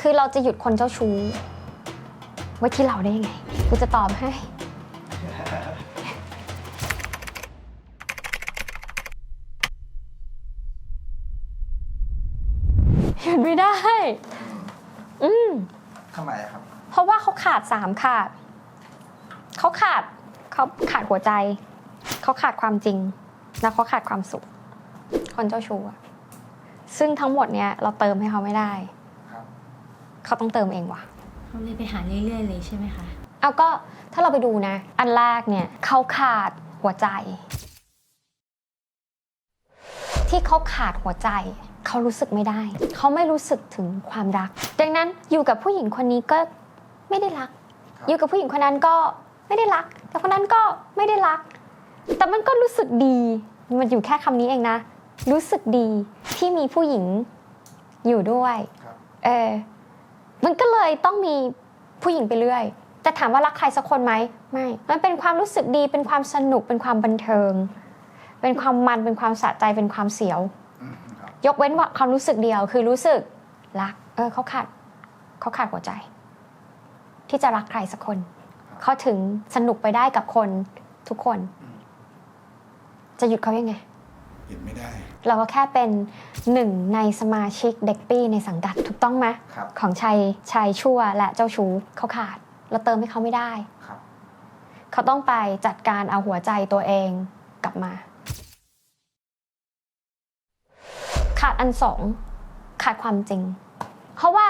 คือเราจะหยุดคนเจ้าชู้ไว้ที่เราได้ยังไง กูจะตอบให้ หยุดไม่ได้ อืม ทำไมครับ เพราะว่าเขาขาดสามขาด เขาขาดเขาขาดหัวใจ เขาขาดความจริง แล้วเขาขาดความสุข คนเจ้าชู้อะซึ่งทั้งหมดเนี้ยเราเติมให้เขาไม่ได้ครับ เขาต้องเติมเองว่ะเขาเลยไปหาเรื่อยๆเลยใช่ไหมคะเอาก็ถ้าเราไปดูนะ อันแรกเนี่ยเขาขาดหัวใจ ที่เขาขาดหัวใจ เขารู้สึกไม่ได้ เขาไม่รู้สึกถึงความรัก ดังนั้นอยู่กับผู้หญิงคนนี้ก็ไม่ได้รักครับอยู่กับผู้หญิงคนนั้นก็ไม่ได้รัก แต่คนนั้นก็ไม่ได้รัก แต่มันก็รู้สึกดี มันอยู่แค่คำนี้เองนะ รู้สึกดีที่มีผู้หญิงอยู่ด้วยครับเออ มันก็เลยต้องมีผู้หญิงไปเรื่อย แต่ถามว่ารักใครสักคนไหมไม่ มันเป็นความรู้สึกดีเป็นความสนุกเป็นความบันเทิง เป็นความมันเป็นความสะใจเป็นความเสียวอืมครับยกเว้นว่าความรู้สึกเดียวคือรู้สึกรัก เออเขาขาดเขาขาดหัวใจ ที่จะรักใครสักคนเขาถึงสนุกไปได้กับคนทุกคน จะหยุดเขายังไงหยุดไม่ได้ เราก็แค่เป็นหนึ่งในสมาชิกเด็กปี้ในสังกัดถูกต้องไหมครับ ของชายชายชั่วและเจ้าชู้เขาขาดเราเติมให้เขาไม่ได้ครับ เขาต้องไปจัดการเอาหัวใจตัวเองกลับมา ขาดอันสองขาดความจริง เพราะว่า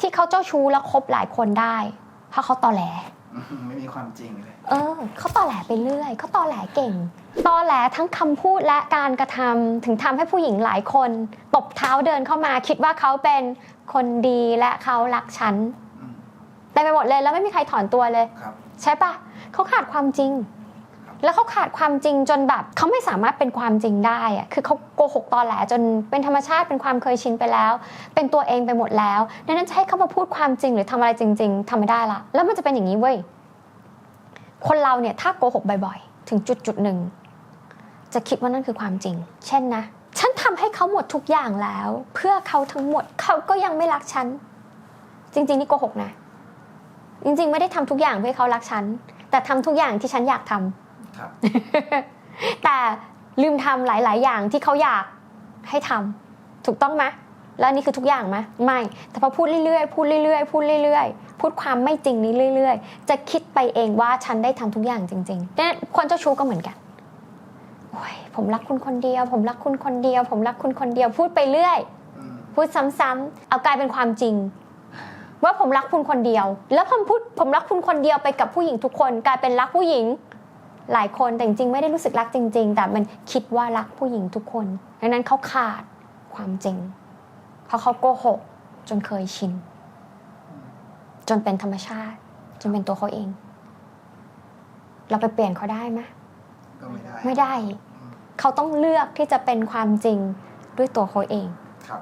ที่เขาเจ้าชู้แล้วคบหลายคนได้ เพราะเขาตอแหลอืม ไม่มีความจริงเลย เออเขาตอแหลไปเรื่อยเขาตอแหลเก่ง ตอแหลทั้งคำพูดและการกระทำถึงทำให้ผู้หญิงหลายคน ตบเท้าเดินเข้ามา คิดว่าเขาเป็นคนดีและเขารักฉันอืม เต็มไปหมดเลยแล้วไม่มีใครถอนตัวเลย ครับ ใช่ปะเขาขาดความจริง แล้วเขาขาดความจริงจนแบบเขาไม่สามารถเป็นความจริงได้อะคือเขาโกหกตอแหลจนเป็นธรรมชาติเป็นความเคยชินไปแล้ว เป็นตัวเองไปหมดแล้วดังนั้นจะให้เขามาพูดความจริงหรือทำอะไรจริง ๆทำไม่ได้ละแล้วมันจะเป็นอย่างนี้เว้ยคนเราเนี่ยถ้าโกหกบ่อยๆ ถึงจุดจุดหนึ่งจะคิดว่านั่นคือความจริง เช่นนะ ฉันทำให้เขาหมดทุกอย่างแล้ว เพื่อเขาทั้งหมดเขาก็ยังไม่รักฉัน จริง ๆ นี่โกหกนะ จริง ๆ ไม่ได้ทำทุกอย่างเพื่อเขารักฉัน แต่ทำทุกอย่างที่ฉันอยากทำ ครับ แต่ลืมทำหลาย ๆ อย่างที่เขาอยากให้ทำถูกต้องไหมแล้วอันนี่คือทุกอย่างไหมไม่ แต่พอพูดเรื่อยๆ พูดเรื่อยๆ พูดเรื่อยๆ พูดความไม่จริงนี้เรื่อย ๆ จะคิดไปเองว่าฉันได้ทำทุกอย่างจริงๆเนี่ยคนเจ้าชู้ก็เหมือนกัน โอ้ยผมรักคุณคนเดียว ผมรักคุณคนเดียว ผมรักคุณคนเดียว พูดไปเรื่อยอืมพูดซ้ำๆเอากลายเป็นความจริง ว่าผมรักคุณคนเดียว แล้วผมพูดผมรักคุณคนเดียวไปกับผู้หญิงทุกคน กลายเป็นรักผู้หญิง หลายคนแต่จริงๆ ไม่ได้รู้สึกรักจริง ๆ แต่มันคิดว่ารักผู้หญิงทุกคนดังนั้นเขาขาดความจริง เพราะเขาโกหกจนเคยชิน จนเป็นธรรมชาติ จนเป็นตัวเขาเอง เราไปเปลี่ยนเขาได้ไหมก็ไม่ได้ ไม่ได้อืมเขาต้องเลือกที่จะเป็นความจริงด้วยตัวเขาเอง ครับ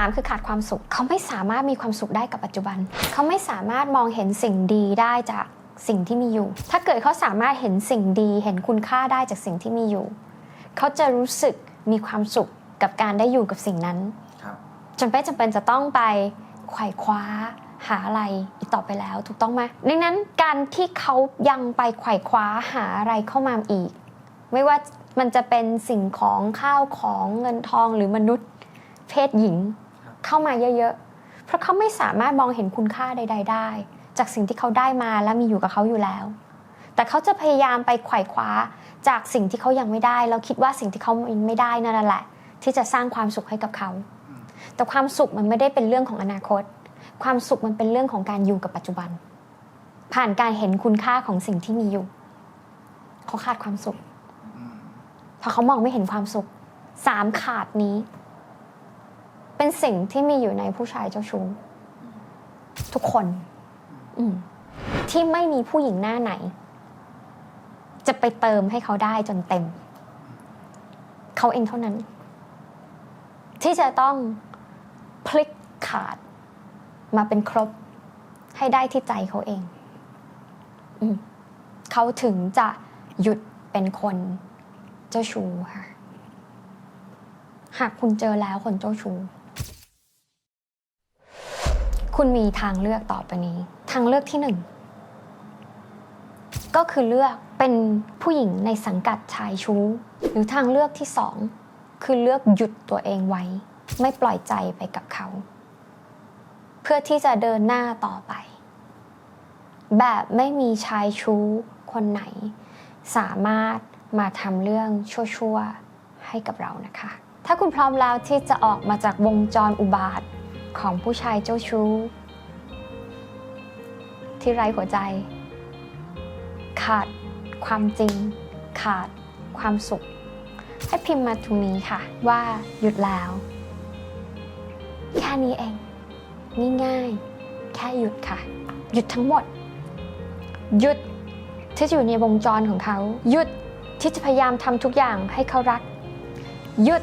3 คือขาดความสุข เขาไม่สามารถมีความสุขได้กับปัจจุบัน เขาไม่สามารถมองเห็นสิ่งดีได้จากสิ่งที่มีอยู่ ถ้าเกิดเขาสามารถเห็นสิ่งดีเห็นคุณค่าได้จากสิ่งที่มีอยู่ เขาจะรู้สึกมีความสุขกับการได้อยู่กับสิ่งนั้นครับจนไม่จำเป็นจะต้องไปไขว่คว้าหาอะไรอีกต่อไปแล้วถูกต้องไหมดังนั้นการที่เขายังไปไขว่คว้าหาอะไรเข้ามาอีก ไม่ว่ามันจะเป็นสิ่งของข้าวของเงินทองหรือมนุษย์ เพศหญิงครับ เข้ามาเยอะๆ เพราะเขาไม่สามารถมองเห็นคุณค่าใด ๆ ได้ จากสิ่งที่เขาได้มาและมีอยู่กับเขาอยู่แล้ว แต่เขาจะพยายามไปไขว่คว้าจากสิ่งที่เขายังไม่ได้ แล้วคิดว่าสิ่งที่เขาไม่ได้นั่นแหละ ที่จะสร้างความสุขให้กับเขา แต่ความสุขมันไม่ได้เป็นเรื่องของอนาคต ความสุขมันเป็นเรื่องของการอยู่กับปัจจุบัน ผ่านการเห็นคุณค่าของสิ่งที่มีอยู่ เขาขาดความสุขเพราะเขามองไม่เห็นความสุขสามขาดนี้ เป็นสิ่งที่มีอยู่ในผู้ชายเจ้าชู้ทุกคน อืที่ไม่มีผู้หญิงหน้าไหน จะไปเติมให้เขาได้จนเต็ม เขาเองเท่านั้น ที่จะต้องพลิกขาด มาเป็นครบ ให้ได้ที่ใจเขาเองอเขาถึงจะหยุดเป็นคนเจ้าชู้ค่ะ หากคุณเจอแล้วคนเจ้าชู้ คุณมีทางเลือกต่อไปนี้ ทางเลือกที่หนึ่งก็คือเลือกเป็นผู้หญิงในสังกัดชายชู้ หรือทางเลือกที่สองคือเลือกหยุดตัวเองไว้ ไม่ปล่อยใจไปกับเขา เพื่อที่จะเดินหน้าต่อไป แบบไม่มีชายชู้คนไหน สามารถมาทำเรื่องชั่วๆให้กับเรานะคะ ถ้าคุณพร้อมแล้วที่จะออกมาจากวงจรอุบาท ของผู้ชายเจ้าชู้ ที่ไร้หัวใจ ขาดความจริง ขาดความสุข ให้พิมพ์มาตรงนี้ค่ะ ว่าหยุดแล้ว แค่นี้เองง่ายๆแค่หยุดค่ะ หยุดทั้งหมด หยุดที่จะอยู่ในวงจรของเขา หยุดที่จะพยายามทำทุกอย่างให้เขารัก หยุด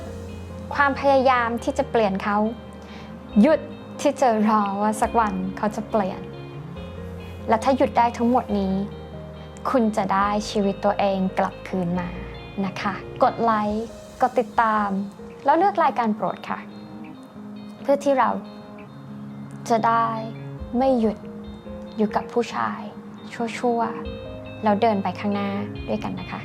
ความพยายามที่จะเปลี่ยนเขา หยุดที่จะรอว่าสักวันเขาจะเปลี่ยน และถ้าหยุดได้ทั้งหมดนี้ คุณจะได้ชีวิตตัวเองกลับคืนมานะคะ กดไลค์ กดติดตาม แล้วเลือกรายการโปรดค่ะ เพื่อที่เราจะได้ไม่หยุดอยู่กับผู้ชาย ชั่วๆแล้วเดินไปข้างหน้าด้วยกันนะคะ